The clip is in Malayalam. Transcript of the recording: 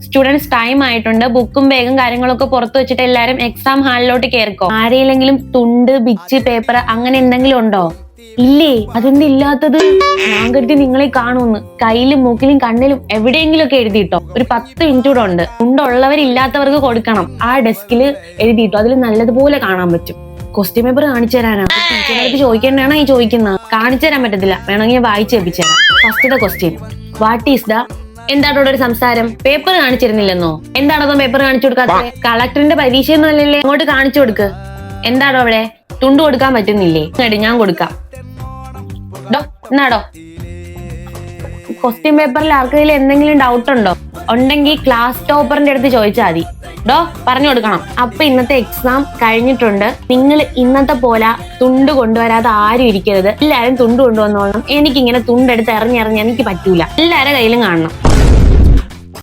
സ്റ്റുഡൻസ് ടൈം ആയിട്ടുണ്ട്. ബുക്കും വേഗം കാര്യങ്ങളൊക്കെ പുറത്തു വെച്ചിട്ട് എല്ലാരും എക്സാം ഹാളിലോട്ട് കയറിക്കോ ആരെയിലെങ്കിലും തുണ്ട് ബിച്ച് പേപ്പർ അങ്ങനെ എന്തെങ്കിലും ഉണ്ടോ? ഇല്ലേ? അതെന്തില്ലാത്തത് ഞാൻ കരുതി നിങ്ങളെ കാണുമെന്ന് കയ്യിലും മൂക്കിലും കണ്ണിലും എവിടെയെങ്കിലും ഒക്കെ എഴുതിയിട്ടോ. ഒരു പത്ത് മിനിറ്റ് കൂടെ ഉണ്ട്. ഉണ്ടുള്ളവരില്ലാത്തവർക്ക് കൊടുക്കണം. ആ ഡെസ്കിൽ എഴുതിയിട്ടോ. അതിൽ നല്ലതുപോലെ കാണാൻ പറ്റും. ക്വസ്റ്റ്യൻ പേപ്പർ കാണിച്ചു തരാനാ. ടീച്ചറിനടുത്ത് ചോദിക്കേണ്ടതാണ് ഈ ചോദിക്കുന്നത് കാണിച്ചു തരാൻ പറ്റത്തില്ല. വേണമെങ്കിൽ വായിച്ചു വായിച്ച് ഏൽപ്പിച്ചു തരാം. ഫസ്റ്റത്തെ ക്വസ്റ്റ്യൻ വാട്ട് ഈസ് ദ എന്താണ് ഇവിടെ ഒരു സംസാരം? പേപ്പർ കാണിച്ചിരുന്നില്ലെന്നോ? എന്താണോ പേപ്പർ കാണിച്ചു കൊടുക്കാത്തത്? കളക്ടറിന്റെ പരീക്ഷ എന്നല്ലേ അങ്ങോട്ട് കാണിച്ചു കൊടുക്ക്. എന്താണോ അവിടെ? തുണ്ടു കൊടുക്കാൻ പറ്റുന്നില്ലേ? എടി ഞാൻ കൊടുക്കാം. ഡോ എന്നാടോ ക്വസ്റ്റ്യൻ പേപ്പറിൽ ആർക്കെങ്കിലും എന്തെങ്കിലും ഡൗട്ട് ഉണ്ടോ? ഉണ്ടെങ്കിൽ ക്ലാസ് ടോപ്പറിന്റെ അടുത്ത് ചോദിച്ചാൽ മതി. ഡോ പറഞ്ഞു കൊടുക്കണം. അപ്പൊ ഇന്നത്തെ എക്സാം കഴിഞ്ഞിട്ടുണ്ട്. നിങ്ങൾ ഇന്നത്തെ പോലെ തുണ്ട് കൊണ്ടുവരാതെ ആരും ഇരിക്കരുത്. എല്ലാരും തുണ്ട് കൊണ്ടുവന്നോളണം. എനിക്കിങ്ങനെ തുണ്ടെടുത്ത് എറിഞ്ഞെറിഞ്ഞ് എനിക്ക് പറ്റൂല. എല്ലാരുടെ കയ്യിലും കാണണം.